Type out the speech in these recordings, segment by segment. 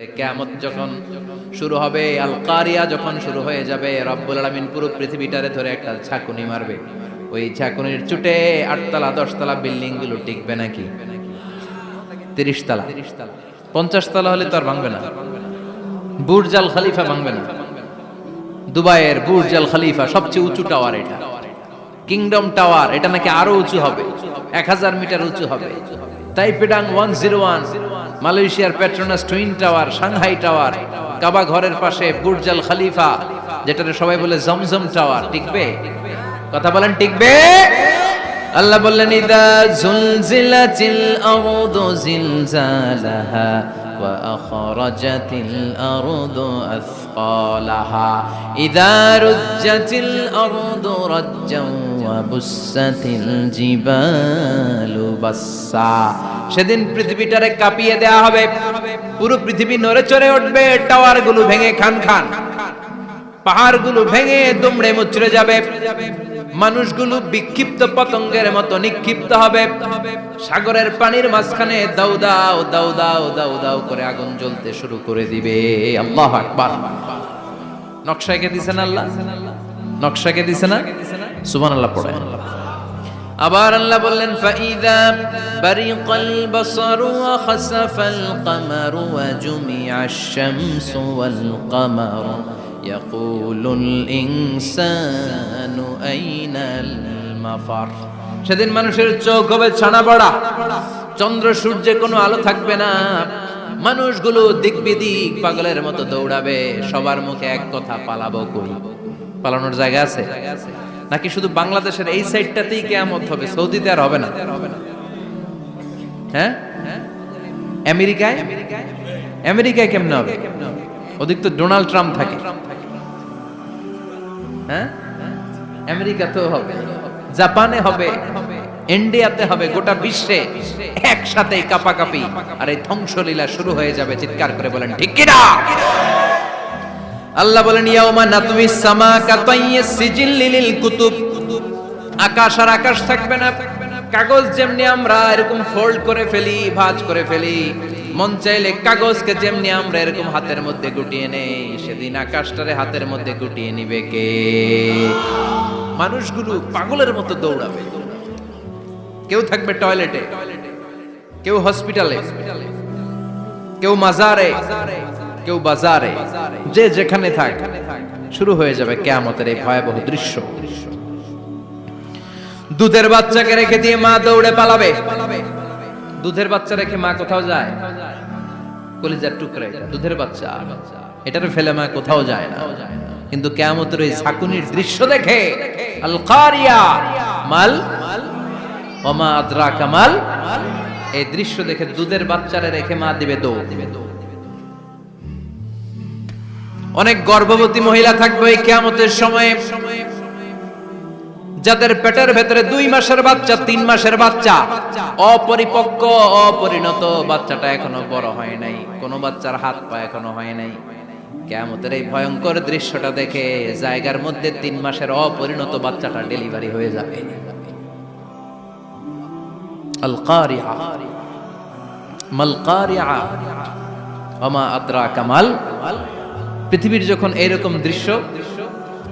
কেয়ামত যখন শুরু হবে আল কারিয়া যখন শুরু হয়ে যাবে, রব্বুল আলামিন পুরো পৃথিবীটারে ধরে একটা ঝাঁকুনি মারবে। ওই ঝাঁকুনির চুটে আটতলা, দশতলা বিল্ডিংগুলো টিকবে নাকি? তিরিশ তলা পঞ্চাশ তলা হলে তো আর ভাঙবে না। বুর্জ আল খালিফা ভাঙবে না। দুবাইয়ের বুর্জ আল খালিফা সবচেয়ে উঁচু টাওয়ার এটা। কিংডম টাওয়ার, এটা নাকি আরও উঁচু হবে? এক হাজার মিটার উঁচু হবে। তাইপেডাং ওয়ান জিরো ওয়ান। মালয়েশিয়ার Petronas twin tower Shanghai tower Kaaba ঘরের পাশে বুর্জাল খালিফা যেটাতে সবাই বলে জমজম টাওয়ার টিকবে? কথা বলেন, টিকবে? আল্লাহ বললেন, ইদা জুলজিলাতিল আরদু জিলজালাহা ওয়া আখরাজাতিল আরদু আসকালাহা ইদা রুজ্জাতিল আরদু রাজ্জাও ওয়া বুসাতিল জিবালু বাসসা। সেদিন পৃথিবীটারে কাঁপিয়ে দেয়া হবে। পুরো পৃথিবী নড়ে চড়ে উঠবে টাওয়ারগুলো ভেঙে খান খান। পাহাড়গুলো ভেঙে দুমড়ে মুচড়ে যাবে। মানুষগুলো বিক্ষিপ্ত পতঙ্গের মতো নিক্ষিপ্ত হবে। সাগরের পানির মাঝখানে দাউ দাও দাউ দাও দাউ দাউ করে আগুন জ্বলতে শুরু করে দিবে। আল্লাহ আকবার। নকশাকে দিছেন আল্লাহ? নকশাকে দিছে না সুবহান আল্লাহ পড়ে আবার আল্লাহ বললেন, ফাইদা বারিকাল বসরু ওয়া খাসাফাল কামারু ওয়া জুমিআশ শামসু ওয়াল কামারু। ইয়াকুলুল ইনসানু আইনাল মাফার। সেদিন মানুষের চোখ হবে ছানা পড়া চন্দ্র সূর্যে কোনো আলো থাকবে না। মানুষগুলো দিক পাগলের মতো দৌড়াবে। সবার মুখে এক কথা পালাবো কই? পালানোর জায়গা আছে জায়গা আছে? নাকি শুধু বাংলাদেশের এই সাইডটাতেই কেয়ামত হবে? সৌদিতে আর হবে না। হ্যাঁ? আমেরিকায়? আমেরিকায় কেমনে হবে? ওদিক তো ডোনাল্ড ট্রাম্প থাকে। হ্যাঁ? আমেরিকাতেও হবে। জাপানে হবে। ইন্ডিয়াতে হবে। গোটা বিশ্বে একসাথে কাপাকাপি। আর এই ধ্বংসলীলা শুরু হয়ে যাবে, চিৎকার করে বলেন, ঠিক কিনা? আল্লাহ বলেন, ইয়াউমা নাতুমি সামা কাতাইয়ে সিজিল কুতুব। আকাশ আর আকাশ থাকবে না। কাগজ যেমনি আমরা এরকম ফোল্ড করে ফেলি, ভাঁজ করে ফেলি, মন চাইলে কাগজকে যেমনি আমরা এরকম হাতের মধ্যে গুটিয়ে নেই, সেদিন আকাশটারে হাতের মধ্যে গুটিয়ে নিবে কে? মানুষগুলো পাগলের মতো দৌড়াবে। কেউ থাকবে টয়লেটে, কেউ হসপিটালে, কেউ মাজারে কেউ বাজারে, যে যেখানে থাক, শুরু হয়ে যাবে কেয়ামতের এই ভয়াবহ দৃশ্য। দুধের বাচ্চাকে রেখে দিয়ে মা দৌড়ে পালাবে। দুধের বাচ্চা রেখে মা কোথাও যায়? কলিজার টুকরা, দুধের বাচ্চা। এটারে ফেলে মা কোথাও যায় না। কিন্তু কেয়ামতের ওই ঝাঁকুনির দৃশ্য দেখে আল মাল ওমা আদ্রা কামাল এই দৃশ্য দেখে দুধের বাচ্চারে রেখে মা দিবে দৌড় দিবে দৌড়। অনেক গর্ভবতী মহিলা থাকবে এই কেয়ামতের সময়ে। যাদের পেটের ভেতরে দুই মাসের বাচ্চা, তিন মাসের বাচ্চা। অপরিপক্ক, অপরিণত বাচ্চাটা এখনও বড় হয় নাই। কোনো বাচ্চার হাত পা এখনও হয় নাই। কেমতের এই ভয়ঙ্কর দৃশ্যটা দেখে জায়গার মধ্যে তিন মাসের অপরিণত বাচ্চাটা ডেলিভারি হয়ে যাবে। আল কারিয়া মাল কারিয়া ওমা আদ্রা কামাল পৃথিবীর যখন এইরকম দৃশ্য,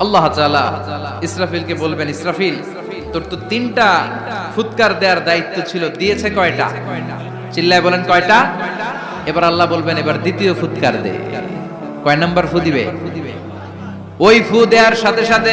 আল্লাহ তাআলা ইসরাফিলকে বলবেন, ইসরাফিল, তোর তো তিনটা ফুৎকার দেওয়ার দায়িত্ব ছিল, দিয়েছে কয়টা? চিল্লায় বলেন, কয়টা? এবার আল্লাহ বলবেন, এবার দ্বিতীয় ফুৎকার দে। কয় নাম্বার ফু দিবে? ওই ফু দেওয়ার সাথে সাথে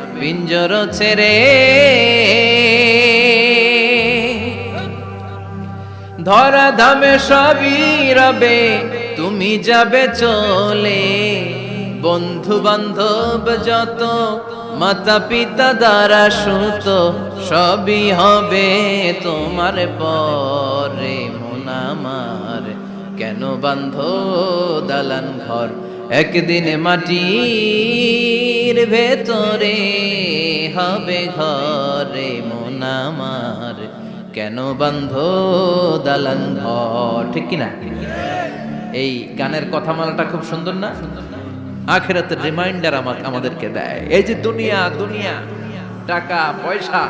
পিঞ্জর ছেড়ে ধরা ধামে সবই রবে, তুমি যাবে চলে। বন্ধু বান্ধব যত মাতা পিতা দ্বারা সুত, সবই হবে তোমার পরে। মন আমার কেন বান্ধ দালান ঘর? একদিন মাটির ভেতরে হবে ঘরে মন আমার। কেন বান্ধ দালান ঘর? ঠিক কিনা? এই গানের কথামালাটা খুব সুন্দর না? আখেরাতের রিমাইন্ডার আমাদেরকে দেয়। এই যে দুনিয়া দুনিয়া, টাকা, পয়সা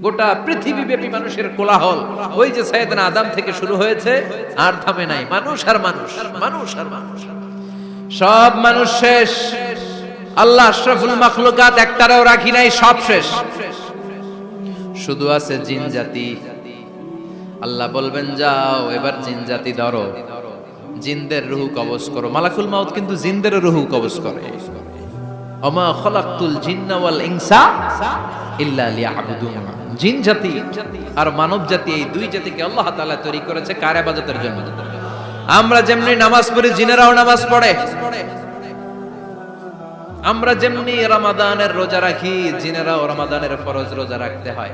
গোটা পৃথিবী ব্যাপী মানুষের কোলাহল। ওই যে সাইয়েদনা আদাম থেকে শুরু হয়েছে, আর থামে নাই। মানুষ আর মানুষ মানুষ আর মানুষ। সব মানুষ শেষ। আল্লাহ আশরাফুল মাখলুকাত একটারও রাখি নাই, সব শেষ। শুধু আছে জিন জাতি। আল্লাহ বলবেন, যাও, এবার জিন জাতি ধরো। জিনদের রুহু কবজ করো। মালাকুল মাউত কিন্তু জিনদের রুহু কবজ করে। অমা খলাকতুল জিন্না ওয়াল ইনসা ইল্লা লিয়াবুদুন। জিন জাতি আর মানব জাতি, এই দুই জাতিকে আল্লাহ তাআলা তৈরি করেছে কার ইবাদতের জন্য? আমরা যেমনি নামাজ পড়ি, জিনেরাও নামাজ পড়ে। আমরা যেমনি রমাদানের রোজা রাখি, জিনেরাও রমাদানের ফরজ রোজা রাখতে হয়।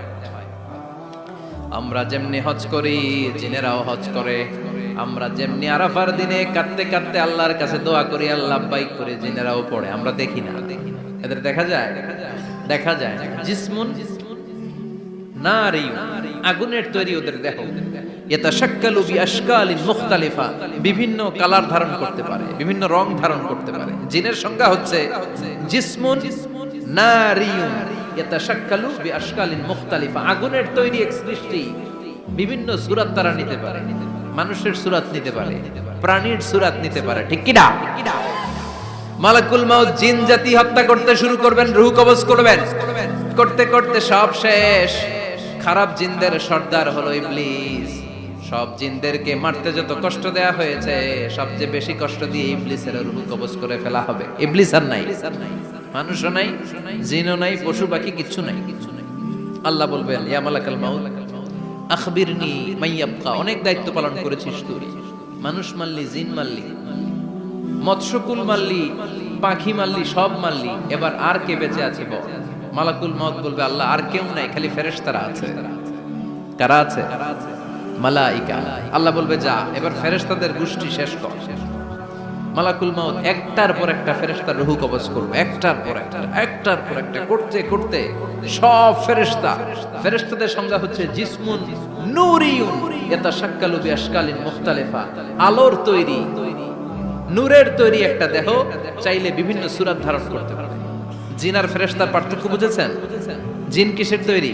আমরা যেমনি হজ করি, জিনেরাও হজ করে। আমরা যেমনি আরাফার দিনে কাটতে কাটতে আল্লাহর কাছে দোয়া করি, আল্লাহ বাইক করে জিনেরাও পড়ে। আমরা দেখি না। এদের দেখা যায়। দেখা যায়। জিসমুন নারী আগুনের তৈরি ওদের দেহ। এটা মুখতালিফা। বিভিন্ন কালার ধারণ করতে পারে, বিভিন্ন রং ধারণ করতে পারে। জিনের সংজ্ঞা হচ্ছে জিসমুন নারিয়ুন। এটা মুখতালিফা। আগুনের তৈরি এক সৃষ্টি বিভিন্ন সুরাত তারা নিতে পারে। মানুষের সুরাত নিতে পারে, প্রাণীর সুরাত নিতে পারে। ঠিক কি কিনা? মালাকুল মাউত জিন জাতি হত্যা করতে শুরু করবেন, রুহ কবজ করবেন। করতে করতে সব শেষ। খারাপ জিনদের সর্দার হলো ইবলিস। সব জিনদেরকে মারতে যত কষ্ট দেয়া হয়েছে, সবচেয়ে বেশি কষ্ট দিয়ে ইবলিসের রুহ কবজ করে ফেলা হবে। ইবলিস আর নাই। মানুষও নাই, জিনও নাই, পশু পাখি কিচ্ছু নাই। আল্লাহ বলবেন, ইয়া মালাকাল মাউত, আখবিরনি মাইয়াবকা অনেক দায়িত্ব পালন করেছিস তুই। মানুষ মারলি, জিন মারলি, মৎস্যকুল মারলি, পাখি মারলি, সব মারলি। এবার আর কে বেঁচে আছে বল? মালাকুল মত বলবে, আল্লাহ, আর কেউ নাই, খালি ফেরেশতারা আছে। কারা আছে? মালাইকা। আল্লাহ বলবে, যা, এবার ফেরেশতাদের গোষ্ঠী শেষ কর। মালাকুল মাউত একটার পর একটা রুহু কবজ করবে, একটার পর একটা, একটার পর একটা, করতে করতে সব সংজ্ঞা হচ্ছে জিসমুন নূরিয়ুন এটা মুখতালিফা। আলোর তৈরি, নূরের তৈরি একটা দেহ, চাইলে বিভিন্ন সুরাত ধারণ করতে পারে। জিন আর ফেরেশতার পার্থক্য বুঝেছেন? জিন কিসের তৈরি?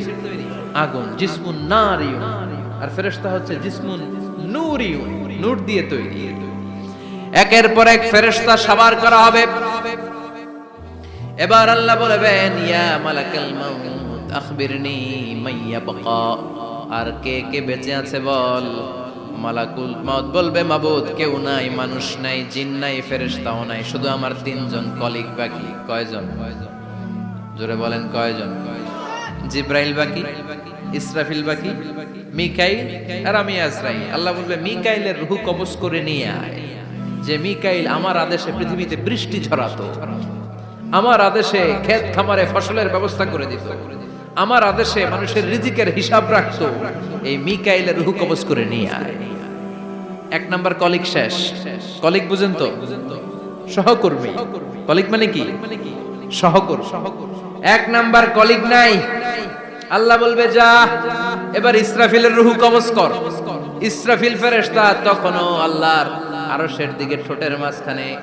আগুন, জিসমুন নারিয়ুন। আর ফেরেশতা হচ্ছে জিসমুন নূরিয়ুন, নূর দিয়ে তৈরি। একের পর এক ফেরেশতা সাবার করা হবে। এবার আল্লাহ বলবেন, ইয়া মালাকাল মাউত, আখবিরনি মাইয়া বাকা আর কে কে বেঁচে আছে বল? মালাকুল মাউত বলবে, মাবুদ, কেউ নাই, মানুষ নাই, জিন নাই, ফেরেশতাও নাই, শুধু আমার তিনজন কলিগ বাকি কয়জন কয়জন? জোরে বলেন কয়জন? জিব্রাইল বাকি, ইসরাফিল বাকি, মিকাইল আর আমি আজরাইল। আল্লাহ বলবে, মিকাইলের রুহু কবজ করে নিয়ে আয়। যে মিকাইল আমার আদেশে পৃথিবীতে বৃষ্টি ছড়াতো, আমার আদেশে ক্ষেত খামারে ফসলের ব্যবস্থা করে দিত, আমার আদেশে মানুষের রিজিকের হিসাব রাখতো, এই মিকাইলের রুহু কবজ করে নিয়ে আয়। এক নাম্বার কলিগ শেষ। কলিগ বুঝেন তো? সহকর্মী। কলিগ মানে কি? সহকর্মী। এক নাম্বার কলিগ নাই। আল্লাহ বলবে, যা, এবার ইসরাফিলের রুহু কবজ কর। ইসরাফিল ফেরেশতা তখনও আল্লাহর আরশের দিকে ঠোঁটের মাঝখানে